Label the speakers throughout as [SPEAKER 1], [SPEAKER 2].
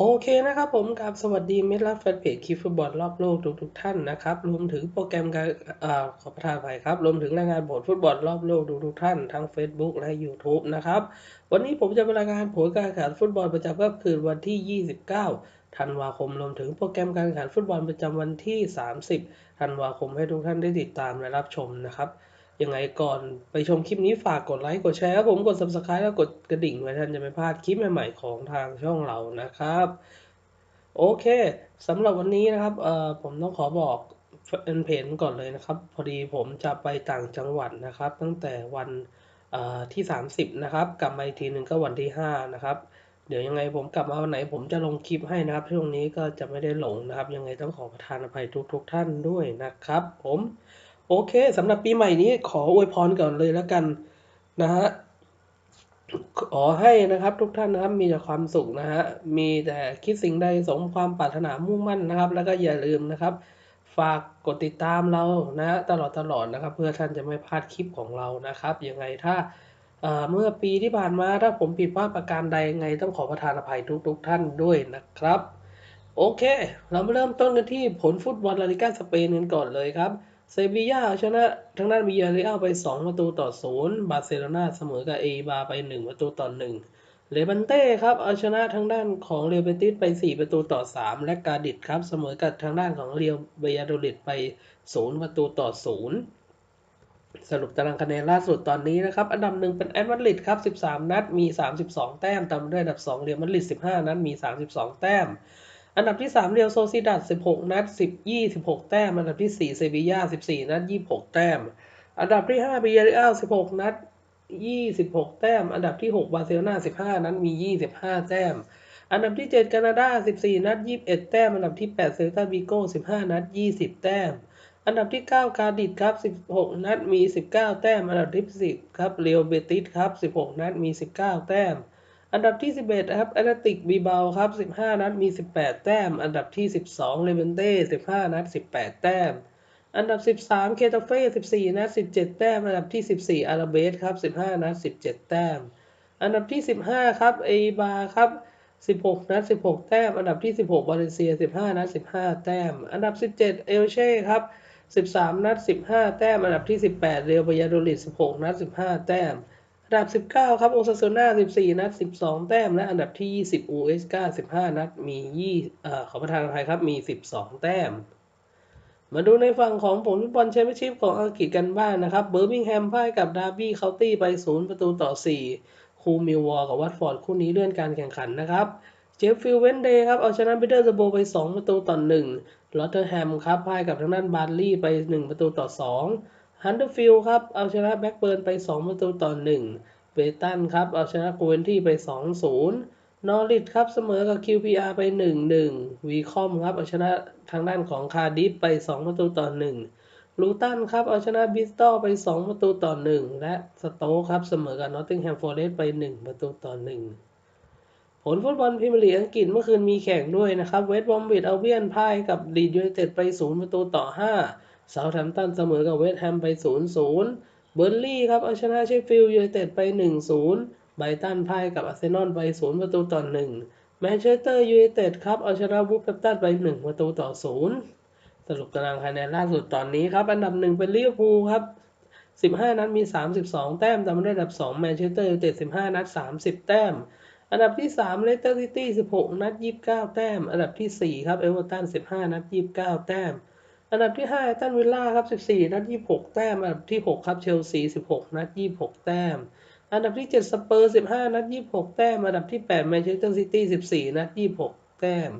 [SPEAKER 1] โอเคนะครับผมกับสวัสดีมิตรรักแฟนเพจคลิปฟุตบอลรอบโลกทุกทุกท่านนะครับรวมถึงโปรแกรมการอ่าขอประทานอภัยครับรวมถึงรายงานผลฟุตบอลรอบโลกทุกทุกท่านทั้ง Facebook และ YouTube นะครับวันนี้ผมจะรายงานผลการแข่งขันฟุตบอลประจำค่ำคืนวันที่ 29 ธันวาคมรวมถึงโปรแกรมการแข่งขันฟุตบอลประจำวันที่ 30 ธันวาคมให้ทุกท่านได้ติดตามและรับชมนะครับ ยังไงก่อนไปชมคลิปนี้ฝากกดไลค์กดแชร์ครับผมกด subscribe แล้วกดกระดิ่งไว้ท่านจะไม่พลาดคลิปใหม่ๆของทางช่องเรานะครับ โอเคสำหรับวันนี้นะครับเอ่อผมต้องขอบอกเป็นเพจก่อนเลยนะครับ พอดีผมจะไปต่างจังหวัดนะครับ ตั้งแต่วันเอ่อที่ 30 นะครับ กลับมาอีกทีหนึ่งก็วันที่ 5 นะครับ เดี๋ยวยังไงผมกลับมาวันไหนผมจะลงคลิปให้นะครับ ช่วงนี้ก็จะไม่ได้หลงนะครับ ยังไงต้องขอประทานอภัยทุกๆทท่านด้วยนะครับ ผม โอเคสำหรับปีใหม่นี้ขออวยพรก่อนเลยแล้วกันนะฮะขอให้นะครับทุกท่านนะครับมีแต่ความสุขนะฮะมีแต่คิดสิ่งใดสมความปรารถนามุ่งมั่นนะครับ แล้วก็อย่าลืมนะครับ ฝากกดติดตามเรานะฮะตลอดตลอดนะครับ เพื่อท่านจะไม่พลาดคลิปของเรานะครับยังไงถ้าเเมื่อปีที่ผ่านมาถ้าผมผิดพลาดประการใดยังไงต้องขอประทานอภัยทุกๆทท่านด้วยนะครับ โอเค เรามาเริ่มต้นกันที่ผลฟุตบอลลาลิก้าสเปนกันก่อนเลยครับ เซบีย่าชนะทางด้านวิยาเรอัลไป 2 ประตูต่อ 0 บาร์เซโลนาเสมอกับเอบาไป 1 ประตูต่อ 1 เลบันเต้ครับเอาชนะทางด้านของเรียวเบติสไป 4 ประตูต่อ 3 และกาดิดครับเสมอกับทางด้านของเรียวเบียโดลิดไป 0 ประตูต่อ 0 สรุปตารางคะแนนล่าสุดตอนนี้นะครับ อันดับหนึ่งเป็นแอตมาดริดครับ 13 นัดมี 32 แต้มตามด้วยอันดับ 2 เรียวมาดริด 15 นัดมี 32 แต้ม อันดับที่ 3 เรียวโซซิดัด16 นัด 10 26 แต้ม อันดับที่ 4 เซบีย่า14 นัด 26 แต้ม อันดับที่ 5 บียาริอัล16 นัด 26 แต้ม อันดับที่ 6 บาร์เซโลนา15 นัด มี 25 แต้ม อันดับที่ 7 แคนาดา 14 นัด 21 แต้ม อันดับที่ 8 เซลตาบิโก้ 15 นัด 20 แต้ม อันดับที่ 9 กาดิดครับ 16 นัด มี 19 แต้ม อันดับที่ 10 ครับ เรียวเบติสครับ 16 นัด มี 19 แต้ม อันดับที่ 11นะครับแอตเลติกบีเบาครับ 15 นัดมี 18 แต้ม อันดับที่ 12เลเวนเต้15 นัด 18 แต้ม อันดับ 13 เคตาเฟ่14 นัด 17 แต้ม อันดับที่ 14อาราเบสครับ 15 นัด 17 แต้ม อันดับที่ 15 ครับเอบาครับ 16 นัด 16 แต้ม อันดับที่ 16บาเลเซีย 15 นัด 15 แต้ม อันดับ 17 เอลเช่ครับ 13 นัด 15 แต้ม อันดับที่ 18 เรอัลบายาโดลิด16 นัด 15 แต้ม อันดับ 19 ครับโอซาซูน่า14 นัด 12 แต้ม และอันดับที่ 20อูเอสกา15 นัด มี2เอ่อขอประทานอภัยครับ มี 12 แต้ม มาดูในฝั่งของผลฟุตบอลแชมเปี้ยนชิพของอังกฤษกันบ้างนะครับ เบอร์มิงแฮมพ่ายกับดาร์บี้เคานตี้ไป 0 ประตูต่อ 4 คูมิลวอร์กับวัตฟอร์ดคู่นี้เลื่อนการแข่งขันนะครับ เจฟฟิลเวนเดย์ครับ เอาชนะบิเดอร์สโบไป 2 ประตูต่อ 1ลอตเทอร์แฮมครับพ่ายกับทางด้านบาร์ลี่ไป 1 ประตูต่อ 2 ฮันเดอร์ฟิลครับ เอาชนะแบ็กเบิร์นไป 2 ประตูต่อ1เบตันครับ เอาชนะโคเวนที่ไป 2-0 นอริทครับ เสมอกับ QPR ไป 1-1 วีคอมครับ เอาชนะทางด้านของคาร์ดิฟไป 2 ประตูต่อ1ลูตันครับ เอาชนะบิสตอลไป 2 ประตูต่อ 1 และสโต๊ครับ เสมอกับนอตติงแฮมฟอร์เรสต์ไป 1 ประตูต่อ 1ผลฟุตบอลพรีเมียร์ลีกอังกฤษเมื่อคืนมีแข่งด้วยนะครับ เวสต์บอมบิดเอาเวียนพ่ายกับลีดยูไนเต็ดไป 0 ประตูต่อ 5 เซาท์แฮมป์ตันเสมอกับเวสต์แฮมไป 0-0 เบอร์ลี่ครับเอาชนะเชฟฟิลด์ยูไนเต็ดไป 1-0 ไบรตันพ่ายกับอาร์เซนอลไป 0 ประตูต่อ 1 แมนเชสเตอร์ยูไนเต็ดครับเอาชนะวูฟแฮมตันไป 1 ประตูต่อ 0 สรุปตารางคะแนนล่าสุดตอนนี้ครับ อันดับ 1 เป็นลิเวอร์พูลครับ 15 นัดมี 32 แต้มตามด้วยอันดับ 2 แมนเชสเตอร์ยูไนเต็ด 15 นัด 30 แต้มอันดับที่3เลสเตอร์ซิตี้16 นัด 29 แต้ม อันดับที่ 4 ครับ เอเวอร์ตัน 15 นัด 29 แต้ม อันดับที่5แอตันวิลล่าครับ 14 นัด 26 แต้ม อันดับที่ 6 ครับเชลซี 16 นัด 26 แต้ม อันดับที่ 7 สเปอร์ 15 นัด 26 แต้ม อันดับที่ 8 แมนเชสเตอร์ซิตี้ 14 นัด 26 แต้ม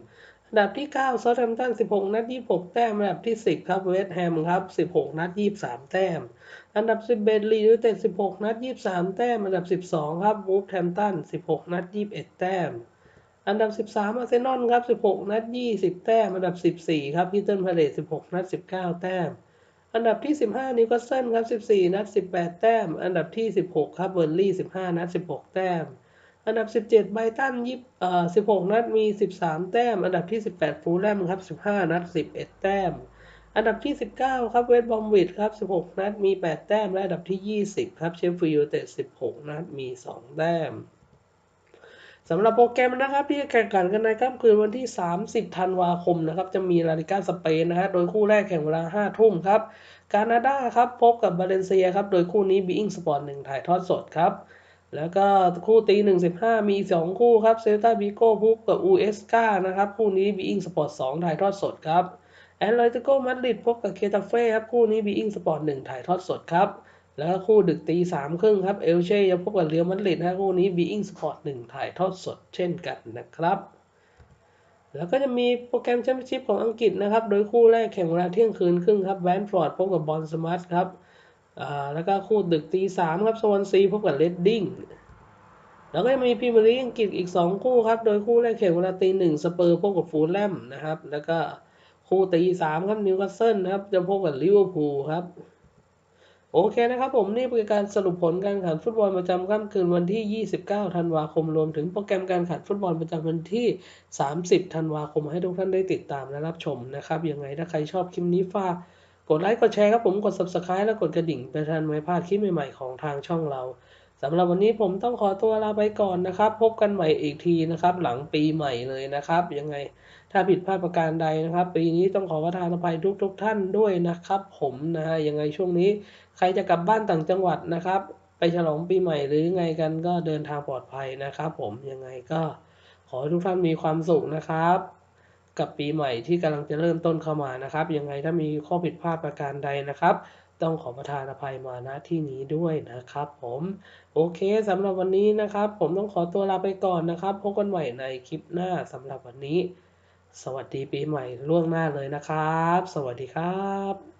[SPEAKER 1] อันดับที่ 9ซาท์แฮมป์ตัน 16 นัด 26 แต้ม อันดับที่ 10 ครับเวสต์แฮมครับ 16 นัด 23 แต้ม อันดับ 11 ลีดูเต็ด 16 นัด 23 แต้ม อันดับ 12 ครับวูฟแฮมป์ตัน 16 นัด 21 แต้ม อันดับ 13อาร์เซนอลครับ 16 นัด 20 แต้ม อันดับ 14 ครับพิเติลพาเลต16 นัด 19 แต้ม อันดับที่ 15นิวคาสเซิลครับ 14 นัด 18 แต้ม อันดับที่ 16 ครับเบอร์ลี่ 15 นัด 16 แต้ม อันดับ 17ไบรตัน20เอ่อ16 นัดมี 13 แต้ม อันดับที่ 18ฟูลแลมครับ 15 นัด 11 แต้ม อันดับที่ 19 ครับเวสต์บอมวิดครับ 16 นัดมี 8 แต้ม และอันดับที่ 20 ครับเชฟฟิลด์ยูไนเต็ด16 นัดมี 2 แต้ม สำหรับโปรแกรมนะครับที่จะแข่งขันกันในค่ำคืนวันที่ 30 ธันวาคมนะครับจะมีลาลิก้าสเปนนะฮะโดยคู่แรกแข่งเวลา 5 ทุ่มครับกานาดาครับพบกับบาเลนเซียครับโดยคู่นี้บีอิงสปอร์ตหนึ่งถ่ายทอดสดครับแล้วก็คู่ตีหนึ่งสิบห้ามีสองคู่ครับเซลตาบิโก้พบกับอูเอสกานะครับคู่นี้บีอิงสปอร์ตสองถ่ายทอดสดครับแอนเลติโกมาดริดพบกับเคตาเฟ่ครับคู่นี้บีอิงสปอร์ตหนึ่งถ่ายทอดสดครับ แล้วคู่ดึกตีสามครึ่งครับ เอลเช่จะพบกับเรียวมาดริดนะคู่นี้บีอิงสปอร์ตหนึ่งถ่ายทอดสดเช่นกันนะครับ แล้วก็จะมีโปรแกรมแชมเปี้ยนชิพของอังกฤษนะครับ โดยคู่แรกแข่งเวลาเที่ยงคืนครึ่งครับแวนฟอร์ดพบกับบอลสมาร์ทครับแล้วก็คู่ดึกตีสามครับสวอนซีพบกับเรดดิ้งแล้วก็ยังมีพรีเมียร์ลีกอังกฤษอีก 2 คู่ครับ โดยคู่แรกแข่งเวลาตีหนึ่งสเปอร์พบกับฟูลแลมนะครับ แล้วก็คู่ตีสามครับนิวคาสเซิลนะครับจะพบกับลิเวอร์พูลครับ โอเคนะครับผมนี่เป็นการสรุปผลการแข่งขันฟุตบอลประจำค่ำคืนวันที่ 29 ธันวาคมรวมถึงโปรแกรมการแข่งขันฟุตบอลประจำวันที่ 30 ธันวาคมให้ทุกท่านได้ติดตามและรับชมนะครับยังไงถ้าใครชอบคลิปนี้ฝากกดไลค์กดแชร์ครับผมกด subscribe และกดกระดิ่งเพื่อทันไม่พลาดคลิปใหม่ๆของทางช่องเราสำหรับวันนี้ผมต้องขอตัวลาไปก่อนนะครับ พบกันใหม่อีกทีนะครับ หลังปีใหม่เลยนะครับ ยังไงถ้าผิดพลาดประการใดนะครับ ปีนี้ต้องขอประทานอภัยทุกๆทท่านด้วยนะครับ ผมนะฮะยังไงช่วงนี้ ใครจะกลับบ้านต่างจังหวัดนะครับ ไปฉลองปีใหม่หรือไงกันก็เดินทางปลอดภัยนะครับ ผมยังไงก็ขอให้ทุกท่านมีความสุขนะครับ กับปีใหม่ที่กำลังจะเริ่มต้นเข้ามานะครับ ยังไงถ้ามีข้อผิดพลาดประการใดนะครับ ต้องขอประทานอภัยมาณที่นี้ด้วยนะครับ ผมโอเคสำหรับวันนี้นะครับ ผมต้องขอตัวลาไปก่อนนะครับพบกันใหม่ในคลิปหน้าสำหรับวันนี้ สวัสดีปีใหม่ล่วงหน้าเลยนะครับ สวัสดีครับ